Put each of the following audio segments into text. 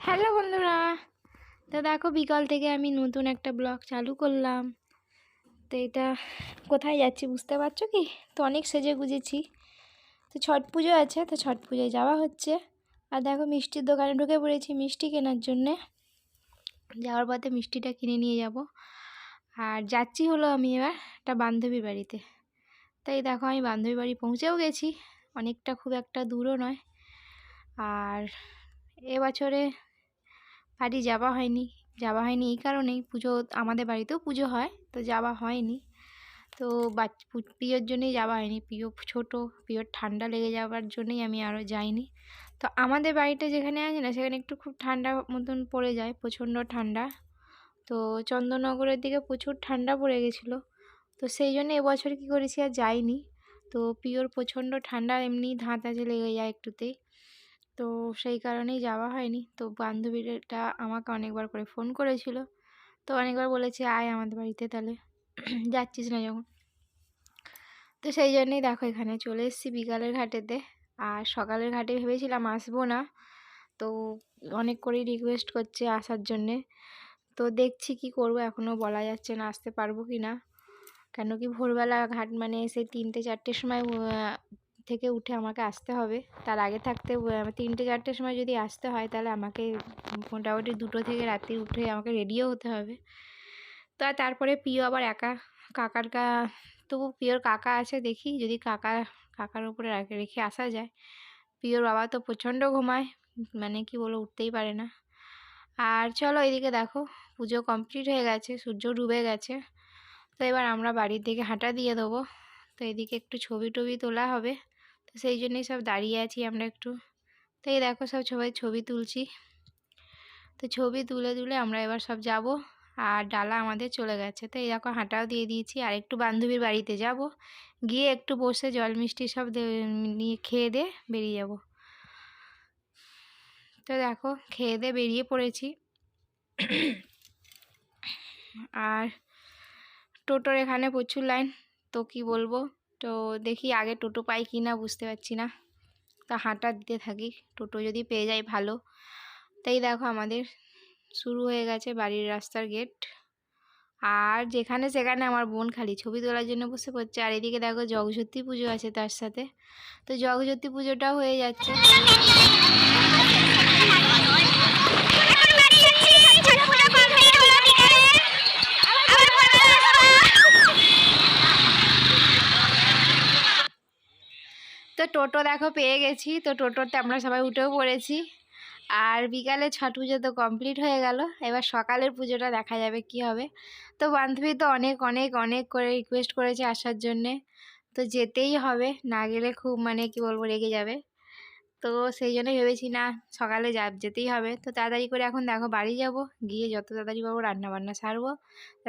Hello বন্ধুরা। তো দেখো, বিকাল থেকে আমি নতুন একটা ব্লগ চালু করলাম। তো এটা কোথায় যাচ্ছি বুঝতে পারছ কি? তো অনেক সেজে গুজেছি। তো ছট পুজো আছে, তো ছট পুজোয় যাওয়া হচ্ছে। আর দেখো, মিষ্টির দোকানে ঢুকে পড়েছি মিষ্টি কেনার জন্যে। যাওয়ার পথে মিষ্টিটা কিনে নিয়ে যাব। আর যাচ্ছি হলো আমি এবার একটা বান্ধবীর বাড়িতে। তাই দেখো, আমি বান্ধবীর বাড়ি পৌঁছেও গেছি। অনেকটা খুব একটা দূরও নয়। আর এবছরে বাড়ি যাওয়া হয়নি। যাওয়া হয়নি এই কারণেই পুজো, আমাদের বাড়িতেও পুজো হয়, তো যাওয়া হয়নি। তো প্রিয়র জন্যই যাওয়া হয়নি। প্রিয় ছোটো, প্রিয়র ঠান্ডা লেগে যাওয়ার জন্যই আমি আরও যাইনি। তো আমাদের বাড়িটা যেখানে আছে না, সেখানে একটু খুব ঠান্ডা মতন পড়ে যায়, প্রচণ্ড ঠান্ডা। তো চন্দননগরের দিকে প্রচুর ঠান্ডা পড়ে গেছিল। তো সেই জন্য এবছর কী করেছি আর যাইনি। তো প্রিয়র প্রচণ্ড ঠান্ডা, এমনি ধাত আছে লেগে যায় একটুতেই। তো সেই কারণেই যাওয়া হয়নি। তো বান্ধবীটা আমাকে অনেকবার করে ফোন করেছিল। তো অনেকবার বলেছে, আয় আমাদের বাড়িতে তাহলে। যাচ্ছিস না যখন? তো সেই জন্যেই দেখো এখানে চলে এসেছি বিকালের ঘাটেতে। আর সকালের ঘাটে ভেবেছিলাম আসব না। তো অনেক করেই রিকোয়েস্ট করছে আসার জন্যে। তো দেখছি কি করব এখনও বলা যাচ্ছে না আসতে পারব কি না কেন কি ভোরবেলা ঘাট মানে সেই তিনটে, চারটের সময় থেকে উঠে আমাকে আসতে হবে। তার আগে থাকতে তিনটে চারটের সময় যদি আসতে হয় তাহলে আমাকে মোটামুটি দুটো থেকে রাত্রি উঠে আমাকে রেডিও হতে হবে। তো আর তারপরে প্রিয় আবার একা, কাকার কা, তবু প্রিয়র কাকা আছে দেখি, যদি কাকা, কাকার উপরে রেখে আসা যায়। প্রিয়র বাবা তো প্রচণ্ড ঘুমায় মানে কি বলো উঠতেই পারে না। আর চলো এদিকে দেখো, পুজো কমপ্লিট হয়ে গেছে, সূর্য ডুবে গেছে। তো এবার আমরা বাড়ির দিকে হাঁটা দিয়ে দেবো। তো এদিকে একটু ছবি টবি তোলা হবে। সেই জন্যই সব দাঁড়িয়ে আছি আমরা একটু। তো এই দেখো সব সবাই ছবি তুলছি। তো ছবি তুলে তুলে আমরা এবার সব যাব আর ডালা আমাদের চলে গেছে। তো এই দেখো হাঁটাও দিয়ে দিয়েছি আর একটু বান্ধবীর বাড়িতে যাব। গিয়ে একটু বসে জল মিষ্টি সব নিয়ে খেয়ে দিয়ে বেরিয়ে যাব। তো দেখো খেয়ে দিয়ে বেরিয়ে পড়েছি। আর টোটোর এখানে প্রচুর লাইন, তো কি বলব? তো দেখি আগে টোটো পাই কি না বুঝতে পারছি না। তা হাঁটা দিতে থাকি, টোটো যদি পেয়ে যাই ভালো। তাই দেখো আমাদের শুরু হয়ে গেছে বাড়ির রাস্তার গেট আর যেখানে সেখানে আমার বোন খালি ছবি তোলার জন্য বসে পড়ছে। আর এদিকে দেখো জগসতী পুজো আছে তার সাথে। তো জগসতী পুজোটাও হয়ে যাচ্ছে। টোটো দেখো পেয়ে গেছি। তো টোটোতে আমরা সবাই উঠেও পড়েছি। আর বিকালে ছট পুজো তো কমপ্লিট হয়ে গেল, এবার সকালের পুজোটা দেখা যাবে কি হবে। তো বান্ধবী তো অনেক অনেক অনেক করে রিকোয়েস্ট করেছে আসার জন্যে। তো যেতেই হবে, না গেলে খুব মানে কি বলব, রেগে যাবে। তো সেই জন্যই ভেবেছি, না, সকালে যা, যেতেই হবে। তো তাড়াতাড়ি করে এখন দেখো বাড়ি যাব। গিয়ে যত তাড়াতাড়ি পাবো রান্নাবান্না সারবো।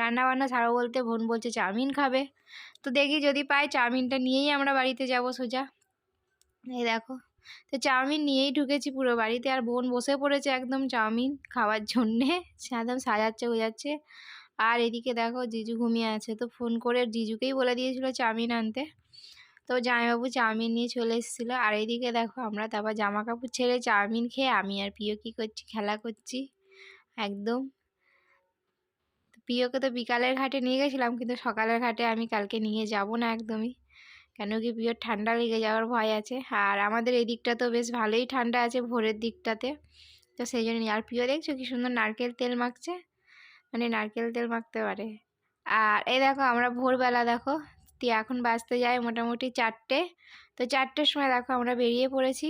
রান্নাবান্না সারবো বলতে বোন বলছে, চাউমিন খাবে। তো দেখি যদি পাই, চাউমিনটা নিয়েই আমরা বাড়িতে যাব সোজা। এই দেখো, তো চাউমিন নিয়েই ঢুকেছি পুরো বাড়িতে আর বোন বসে পড়েছে একদম চাউমিন খাওয়ার জন্যে। একদম সাজাচ্ছে বোঝাচ্ছে আর এদিকে দেখো জিজু ঘুমিয়ে আছে, তো ফোন করে জিজুকেই বলে দিয়েছিল চাউমিন আনতে। তো জামাইবাবু চাউমিন নিয়ে চলে এসেছিল। আর এইদিকে দেখো আমরা তারপর জামা কাপড় ছেড়ে চাউমিন খেয়ে আমি আর প্রিয় কী করছি, খেলা করছি। একদম। প্রিয়কে তো বিকালের ঘাটে নিয়ে গেছিলাম, কিন্তু সকালের ঘাটে আমি কালকে নিয়ে যাব না একদমই। কেন কি প্রিয় ঠান্ডা লেগে যাওয়ার ভয় আছে? আর আমাদের এই দিকটা তো বেশ ভালোই ঠান্ডা আছে ভোরের দিকটাতে। তো সেই জন্য আর প্রিয় দেখছ কি সুন্দর নারকেল তেল মাখছে? মানে নারকেল তেল মাখতে পারে। আর এই দেখো আমরা ভোরবেলা দেখো এখন বাঁচতে যায় মোটামুটি চারটে। তো চারটের সময় দেখো আমরা বেরিয়ে পড়েছি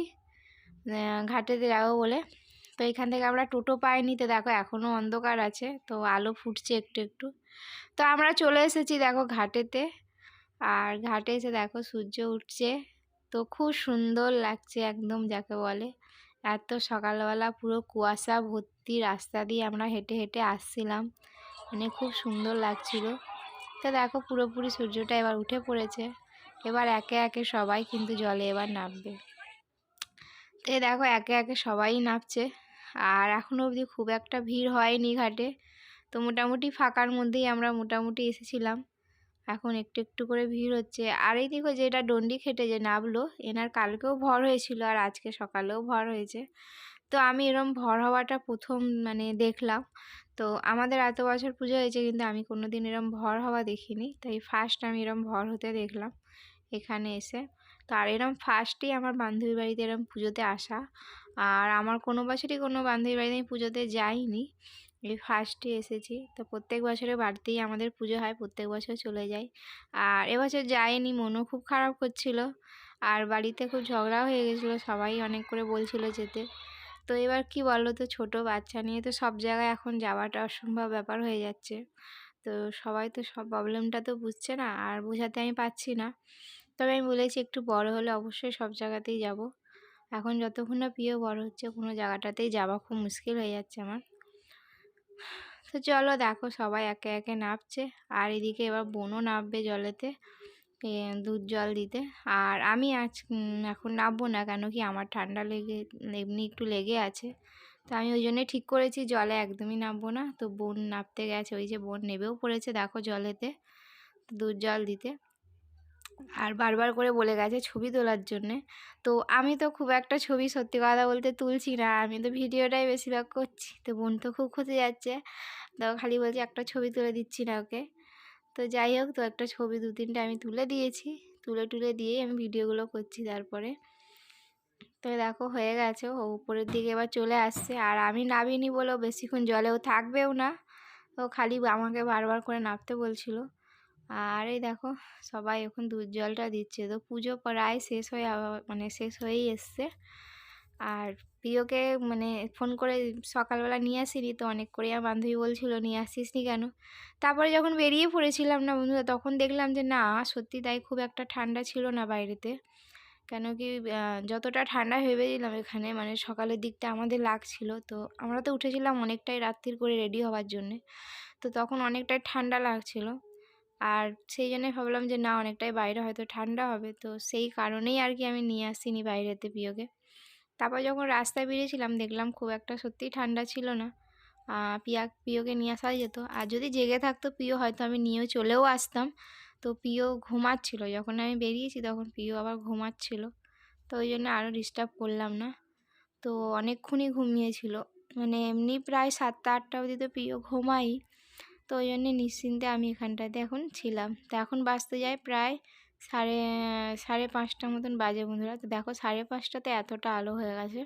ঘাটেতে যাব বলে। তো এখান থেকে আমরা টোটো পাইনি তো দেখো এখনও অন্ধকার আছে, তো আলো ফুটছে একটু একটু। তো আমরা চলে এসেছি দেখো ঘাটেতে। আর ঘাটে এসে দেখো সূর্য উঠছে। তো খুব সুন্দর লাগছে একদম যাকে বলে। এত সকালবেলা পুরো কুয়াশা ভর্তি রাস্তা দিয়ে আমরা হেঁটে হেঁটে আসছিলাম। মানে খুব সুন্দর লাগছিল। তো দেখো পুরোপুরি সূর্যটা এবার উঠে পড়েছে। এবার একে একে সবাই কিন্তু জলে এবার নামবে। তো দেখো একে একে সবাই নামছে। আর এখনও অবধি খুব একটা ভিড় হয়নি ঘাটে। তো মোটামুটি ফাঁকার মধ্যেই আমরা মোটামুটি এসেছিলাম। এখন একটু একটু করে ভিড় হচ্ছে। আর এই দেখো যে এটা ডন্ডি খেটে যে নামলো, এনার কালকেও ভর হয়েছিল আর আজকে সকালেও ভর হয়েছে। তো আমি এরম ভর হওয়াটা প্রথম মানে দেখলাম। তো আমাদের এত বছর পুজো হয়েছে কিন্তু আমি কোনো দিন এরম ভর হওয়া দেখিনি। তাই ফার্স্ট আমি এরম ভর হতে দেখলাম এখানে এসে। তো আর এরম ফার্স্টই আমার বান্ধবীর বাড়িতে এরম পুজোতে আসা। আর আমার কোনো বছরই কোনো বান্ধবীর বাড়িতে আমি পুজোতে যাইনি। এই ফার্স্টে এসেছি। তো প্রত্যেক বছরে বাড়িতেই আমাদের পুজো হয়, প্রত্যেক বছর চলে যাই। আর এবছর যাইনি, মনও খুব খারাপ করছিল। আর বাড়িতে খুব ঝগড়াও হয়ে গেছিল, সবাই অনেক করে বলছিল যেতে। তো এবার কি বলো তো, ছোটো বাচ্চা নিয়ে তো সব জায়গায় এখন যাওয়াটা অসম্ভব ব্যাপার হয়ে যাচ্ছে। তো সবাই তো সব প্রবলেমটা তো বুঝছে না, আর বোঝাতে আমি পাচ্ছি না। তবে আমি বলেছি, একটু বড় হলে অবশ্যই সব জায়গাতেই যাব। এখন যতক্ষণ না প্রিয় বড় হচ্ছে, কোনো জায়গাটাতেই যাওয়া খুব মুশকিল হয়ে যাচ্ছে আমার। তো চলো দেখো সবাই একে একে নামছে আর এদিকে এবার বোনও নামবে জলেতে দুধ জল দিতে। আর আমি আজ এখন নামবো না কেন কি আমার ঠান্ডা লেগে, এমনি একটু লেগে আছে। তো আমি ওই জন্যই ঠিক করেছি জলে একদমই নামবো না। তো বোন নামতে গেছে, ওই যে বোন নেবেও পড়েছে দেখো জলেতে, দুধ জল দিতে। আর বারবার করে বলে গেছে ছবি তোলার জন্যে। তো আমি তো খুব একটা ছবি সত্যি কথা বলতে তুলছি না, আমি তো ভিডিওটাই বেশিরভাগ করছি। তো বোন তো খুব খুঁজে যাচ্ছে, তো খালি বলছে একটা ছবি তুলে দিচ্ছি না ওকে। তো যাই হোক, তো একটা ছবি দু তিনটে আমি তুলে দিয়েছি, তুলে টুলে দিয়েই আমি ভিডিওগুলো করছি তারপরে। তো দেখো হয়ে গেছে, ও উপরের দিকে এবার চলে আসছে, আর আমি নামিনি বলেও বেশিক্ষণ জলেও থাকবেও না। তো খালি আমাকে বারবার করে নামতে বলছিল। আর এই দেখো, সবাই এখন দুধ জলটা দিচ্ছে। তো পুজো প্রায় শেষ হয়ে মানে শেষ হয়েই এসছে। আর প্রিয়কে মানে ফোন করে সকালবেলা নিয়ে আসিনি তো, অনেক করে আমার বান্ধবী বলছিল, নিয়ে আসিস নি কেন? তারপরে যখন বেরিয়ে পড়েছিলাম না বন্ধুরা, তখন দেখলাম যে, না, সত্যি তাই খুব একটা ঠান্ডা ছিল না বাইরেতে। কেন কি যতটা ঠান্ডা ভেবেছিলাম এখানে মানে সকালের দিকটা আমাদের লাগছিল। তো আমরা তো উঠেছিলাম অনেকটাই রাত্রির করে রেডি হওয়ার জন্যে। তো তখন অনেকটাই ঠান্ডা লাগছিল। আর সেই জন্যই ভাবলাম যে, না, অনেকটাই বাইরে হয়তো ঠান্ডা হবে। তো সেই কারণেই আর কি আমি নিয়ে আসিনি বাইরেতে প্রিয়কে তারপর যখন রাস্তায় বেরিয়েছিলাম, দেখলাম খুব একটা সত্যিই ঠান্ডা ছিল না। পিয়া প্রিয়কে নিয়ে আসা যেত। আর যদি জেগে থাকতো প্রিয় হয়তো আমি নিয়েও চলেও আসতাম। তো প্রিয় ঘুমাচ্ছিল। যখন আমি বেরিয়েছি, তখন প্রিয় আবার ঘুমাচ্ছিল। তো ওই জন্য আরও ডিস্টার্ব করলাম না। তো অনেকক্ষণই ঘুমিয়েছিল। মানে এমনি প্রায় সাতটা, আটটা অবধি তো প্রিয় ঘুমাই তো ওই জন্যে নিশ্চিন্তে আমি এখানটাতে এখন ছিলাম। তো এখন বাঁচতে যায় প্রায় সাড়ে সাড়ে পাঁচটার মতন বাজে বন্ধুরা। তো দেখো সাড়ে পাঁচটাতে এতটা আলো হয়ে গেছে।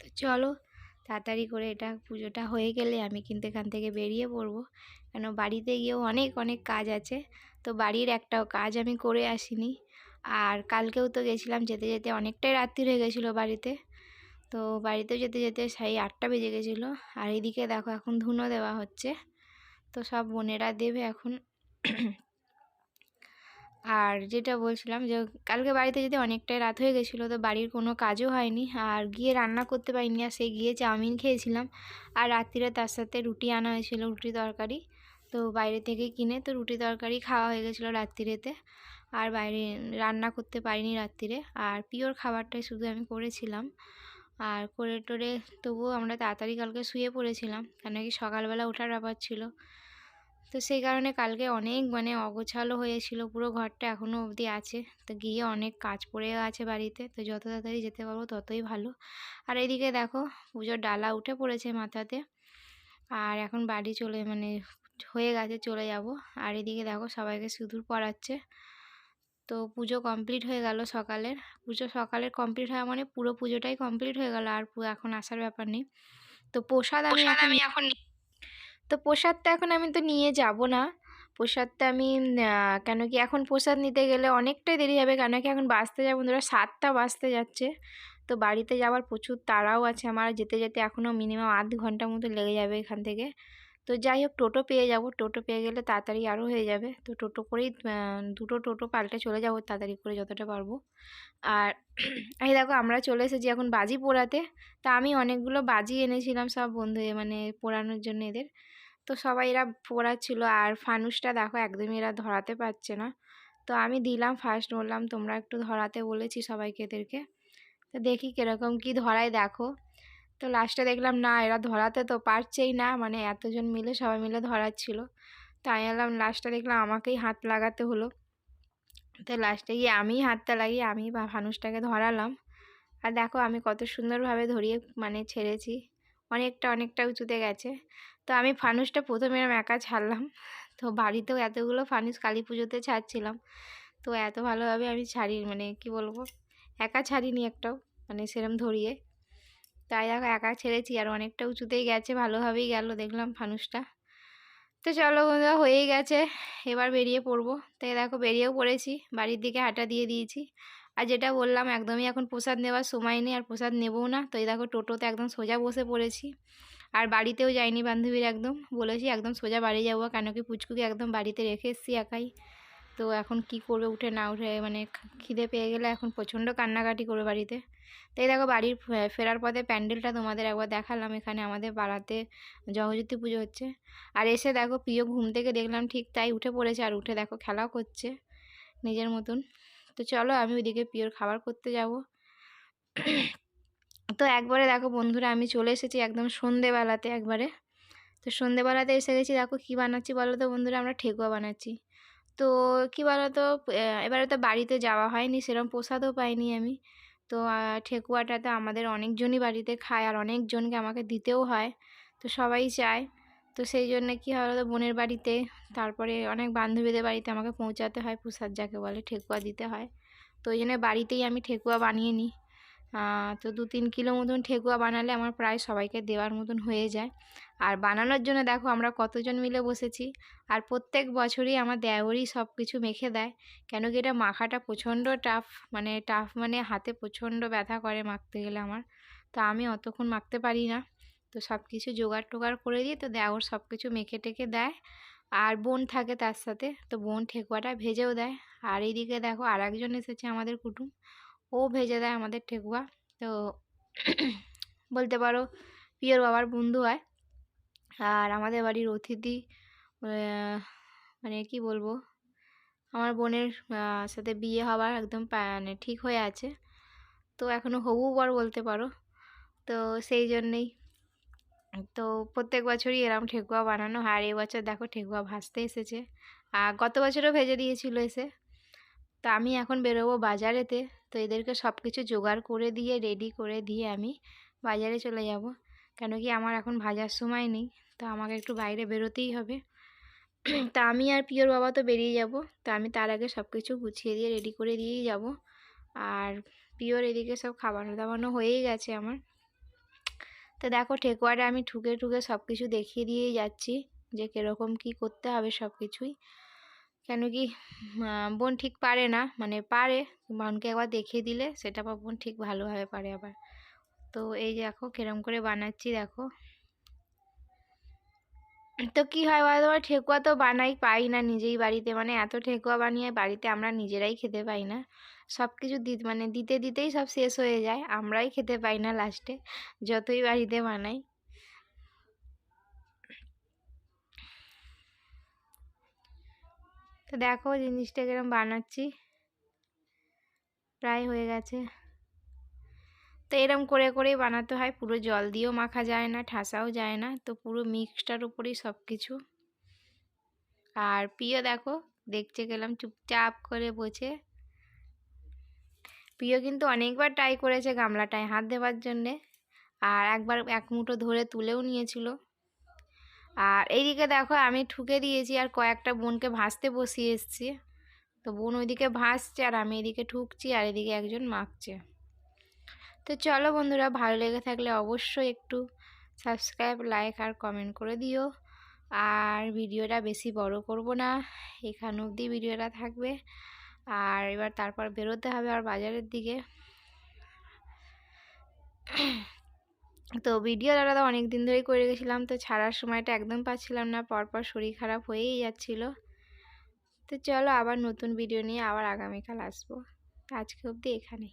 তো চলো তাড়াতাড়ি করে এটা পুজোটা হয়ে গেলে আমি কিন্তু এখান থেকে বেরিয়ে পড়ব। কেন বাড়িতে গিয়েও অনেক অনেক কাজ আছে। তো বাড়ির একটাও কাজ আমি করে আসিনি। আর কালকেও তো গেছিলাম যেতে যেতে অনেকটাই রাত্রি হয়ে গেছিল বাড়িতে। তো বাড়িতেও যেতে যেতে সেই আটটা বেজে গেছিল। আর এদিকে দেখো এখন ধুনো দেওয়া হচ্ছে। তো সব বোনেরা দেবে এখন। আর যেটা বলছিলাম যে কালকে বাড়িতে যেতে অনেকটাই রাত হয়ে গেছিল, তো বাড়ির কোনো কাজও হয়নি। আর গিয়ে রান্না করতে পারিনি, আর সে গিয়ে চাউমিন খেয়েছিলাম। আর রাত্রিরে তার সাথে রুটি আনা হয়েছিল, রুটি তরকারি। তো বাইরে থেকে কিনে তো রুটি তরকারি খাওয়া হয়ে গেছিল রাত্রিরেতে। আর বাইরে রান্না করতে পারিনি রাত্রিরে। আর পিওর খাবারটাই শুধু আমি করেছিলাম। আর করে টোরে তবুও আমরা তাড়াতাড়ি কালকে শুয়ে পড়েছিলাম, কেন কি সকালবেলা ওঠার ব্যাপার ছিল। তো সেই কারণে কালকে অনেক মানে অগোছালো হয়েছিল, পুরো ঘরটা এখনও অবধি আছে। তো গিয়ে অনেক কাজ পড়ে আছে বাড়িতে, তো যত তাড়াতাড়ি যেতে পারব ততই ভালো। আর এইদিকে দেখো পুজোর ডালা উঠে পড়েছে মাথাতে, আর এখন বাড়ি চলে মানে হয়ে গেছে, চলে যাব। আর এদিকে দেখো সবাইকে সিঁদুর পরাচ্ছে। তো পুজো কমপ্লিট হয়ে গেল সকালের। পুজো সকালের কমপ্লিট হওয়া মানে পুরো পুজোটাই কমপ্লিট হয়ে গেল আর এখন আসার ব্যাপার নেই। তো প্রসাদ আমি আমি এখন তো প্রসাদটা এখন আমি তো নিয়ে যাব না। প্রসাদটা আমি কেন কি এখন প্রসাদ নিতে গেলে অনেকটাই দেরি হবে কেন কি এখন বাসতে যাব ধরো সাতটা বাজতে যাচ্ছে। তো বাড়িতে যাওয়ার প্রচুর তাড়াও আছে আমার যেতে যেতে এখনও মিনিমাম আধ ঘণ্টার মতো লেগে যাবে এখান থেকে। তো যাই হোক, টোটো পেয়ে যাব। টোটো পেয়ে গেলে তাড়াতাড়ি আরও হয়ে যাবে। তো টোটো করেই দুটো টোটো পাল্টে চলে যাব তাড়াতাড়ি করে যতটা পারব। আর এই দেখো, আমরা চলে এসেছি এখন বাজি পোড়াতে। তা আমি অনেকগুলো বাজি এনেছিলাম সব বন্ধু মানে পোড়ানোর জন্য এদের। তো সবাই এরা পোড়াচ্ছিল, আর ফানুসটা দেখো একদমই এরা ধরাতে পারছে না। তো আমি দিলাম ফার্স্ট বললাম, তোমরা একটু ধরাতে বলেছি সবাইকে এদেরকে। তো দেখি কীরকম কি ধরায়, দেখো। তো লাস্টে দেখলাম, না, এরা ধরাতে তো পারছেই না। মানে এতজন মিলে, সবাই মিলে ধরাচ্ছিল। তাই এলাম লাস্টে দেখলাম আমাকেই হাত লাগাতে হলো। তো লাস্টে গিয়ে আমিই হাতটা লাগিয়ে, আমি বা ফানুসটাকে ধরালাম। আর দেখো, আমি কত সুন্দরভাবে ধরিয়ে মানে ছেড়েছি। অনেকটা অনেকটা উঁচুতে গেছে। তো আমি ফানুসটা প্রথমে এরম একা ছাড়লাম। তো বাড়িতেও এতগুলো ফানুস কালী পুজোতে ছাড়ছিলাম। তো এত ভালোভাবে আমি ছাড়ি মানে কি বলব, একা ছাড়িনি একটাও মানে সেরম ধরিয়ে। তাই দেখো একা ছেড়েছি আর অনেকটা উঁচুতেই গেছে, ভালোভাবেই গেল, দেখলাম ফানুসটা তো চলো বন্ধুরা, হয়েই গেছে, এবার বেরিয়ে পড়ব। তাই দেখো বেরিয়েও পড়েছি, বাড়ির দিকে হাঁটা দিয়ে দিয়েছি। আর যেটা বললাম, একদমই এখন প্রসাদ নেওয়ার সময় নেই, আর প্রসাদ নেবও না। তো এই দেখো টোটোতে একদম সোজা বসে পড়েছি। আর বাড়িতেও যাইনি বান্ধবীর একদম, বলেছি একদম সোজা বাড়ি যাব, কেন কি পুচকুকে একদম বাড়িতে রেখে এসেছি একাই। তো এখন কি করবে উঠে না উঠে মানে খিদে পেয়ে গেলে এখন প্রচণ্ড কান্নাকাটি করবে বাড়িতে। তাই দেখো বাড়ির ফেরার পথে প্যান্ডেলটা তোমাদের একবার দেখালাম, এখানে আমাদের পাড়াতে জগজ্যোতি পুজো হচ্ছে। আর এসে দেখো প্রিয় ঘুম থেকে দেখলাম ঠিক তাই উঠে পড়েছে আর উঠে দেখো খেলাও করছে নিজের মতন। তো চলো আমি ওইদিকে প্রিয়র খাবার করতে যাব। তো একবারে দেখো বন্ধুরা আমি চলে এসেছি একদম সন্ধেবেলাতে একবারে। তো সন্ধেবেলাতে এসে গেছি, দেখো কী বানাচ্ছি বলো তো বন্ধুরা, আমরা ঠেকুয়া বানাচ্ছি। তো কী বলো তো এবারে তো বাড়িতে যাওয়া হয়নি সেরকম প্রসাদও পাইনি আমি। তো ঠেকুয়াটা তো আমাদের অনেকজনই বাড়িতে খায় আর অনেকজনকে আমাকে দিতেও হয়। তো সবাই চায় তো সেই জন্য কী হলো তো বোনের বাড়িতে, তারপরে অনেক বান্ধবীদের বাড়িতে আমাকে পৌঁছাতে হয়, প্রসাদ যাকে বলে ঠেকুয়া দিতে হয়। তো ওই জন্য বাড়িতেই আমি ঠেকুয়া বানিয়ে নিই। তো দু তিন কিলো মতন ঠেকুয়া বানালে আমার প্রায় সবাইকে দেওয়ার মতন হয়ে যায়। আর বানানোর জন্য দেখো আমরা কতজন মিলে বসেছি। আর প্রত্যেক বছরই আমার দেওরই সব কিছু মেখে দেয়। কেন কি এটা মাখাটা প্রচণ্ড টাফ মানে টাফ মানে হাতে প্রচণ্ড ব্যথা করে মাখতে গেলে আমার। তো আমি অতক্ষণ মাখতে পারি না। তো সব কিছু জোগাড় টোগাড় করে দিই তো দেওর সব কিছু মেখে টেকে দেয়। আর বোন থাকে তার সাথে, তো বোন ঠেকুয়াটা ভেজেও দেয়। আর এইদিকে দেখো আর একজন এসেছে আমাদের কুটুম। ও ভেজে দেয় আমাদের ঠেকুয়া। তো বলতে পারো পিওর বাবার বন্ধু হয়। আর আমাদের বাড়ির অতিথি মানে কি বলব, আমার বোনের সাথে বিয়ে হওয়ার একদম মানে ঠিক হয়ে আছে। তো এখনও হবু বর বলতে পারো। তো সেই জন্যেই, তো প্রত্যেক বছরই এরম ঠেকুয়া বানানো হয়। আর এবছর দেখো ঠেকুয়া ভাজতে এসেছে। আর গত বছরও ভেজে দিয়েছিল এসে। তো আমি এখন বেরোবো বাজারেতে। তো এদেরকে সব কিছু জোগাড় করে দিয়ে রেডি করে দিয়ে আমি বাজারে চলে যাব। কেন কি আমার এখন ভাজার সময় নেই, তো আমাকে একটু বাইরে বেরোতেই হবে। তা আমি আর পিওর বাবা তো বেরিয়ে যাব, তো আমি তার আগে সব কিছু গুছিয়ে দিয়ে রেডি করে দিয়েই যাব। আর পিওর এদিকে সব খাবার দাবানো হয়েই গেছে আমার। তো দেখো ঠেকুয়াটা আমি ঠুকে ঠুকে সব কিছু দেখিয়ে দিয়েই যাচ্ছি যে কীরকম কী করতে হবে সব কিছুই কেন কি বোন ঠিক পারে না মানে পারে, বোনকে একবার দেখিয়ে দিলে সেটা আবার বোন ঠিক ভালোভাবে পারে আবার। তো এই দেখো কিরম করে বানাচ্ছি দেখো। তো কী হয় বলো তোমার ঠেকুয়া তো বানাই পাই না নিজেই বাড়িতে মানে এত ঠেকুয়া বানিয়ে বাড়িতে আমরা নিজেরাই খেতে পাই না। সব কিছু দি মানে দিতে, দিতেই সব শেষ হয়ে যায়, আমরাই খেতে পাই না লাস্টে যতই বাড়িতে বানাই। তো দেখো জিনিসটা কিরম বানাচ্ছি। প্রায় হয়ে গেছে। তো এরম করে করেই বানাতে হয়। পুরো জল দিয়েও মাখা যায় না, ঠাসাও যায় না। তো পুরো মিক্সটার উপরেই সব কিছু আর প্রিয় দেখো, দেখতে গেলাম চুপচাপ করে বসে। প্রিয় কিন্তু অনেকবার ট্রাই করেছে গামলাটায় হাত দেওয়ার জন্যে। আর একবার এক মুঠো ধরে তুলেও নিয়েছিল। আর এইদিকে দেখো আমি ঠুকে দিয়েছি আর কয়েকটা বোনকে ভাসতে বসিয়ে এসছি। তো বোন ওইদিকে ভাসছে আর আমি এদিকে ঠুকছি আর এদিকে একজন মাখছে তো চলো বন্ধুরা, ভালো লেগে থাকলে অবশ্যই একটু সাবস্ক্রাইব লাইক আর কমেন্ট করে দিও। আর ভিডিওটা বেশি বড় করব না, এখান অবধি ভিডিওটা থাকবে। আর এবার তারপর বেরোতে হবে আর বাজারের দিকে। তো ভিডিও দাদা অনেক দিন ধরেই করে গেছিলাম তো ছাড়ার সময়টা একদম পাচ্ছিলাম না, পরপর শরীর খারাপ হয়েই যাচ্ছিল। তো চলো আবার নতুন ভিডিও নিয়ে আবার আগামীকাল আসব। আজকে অবধি এখানেই।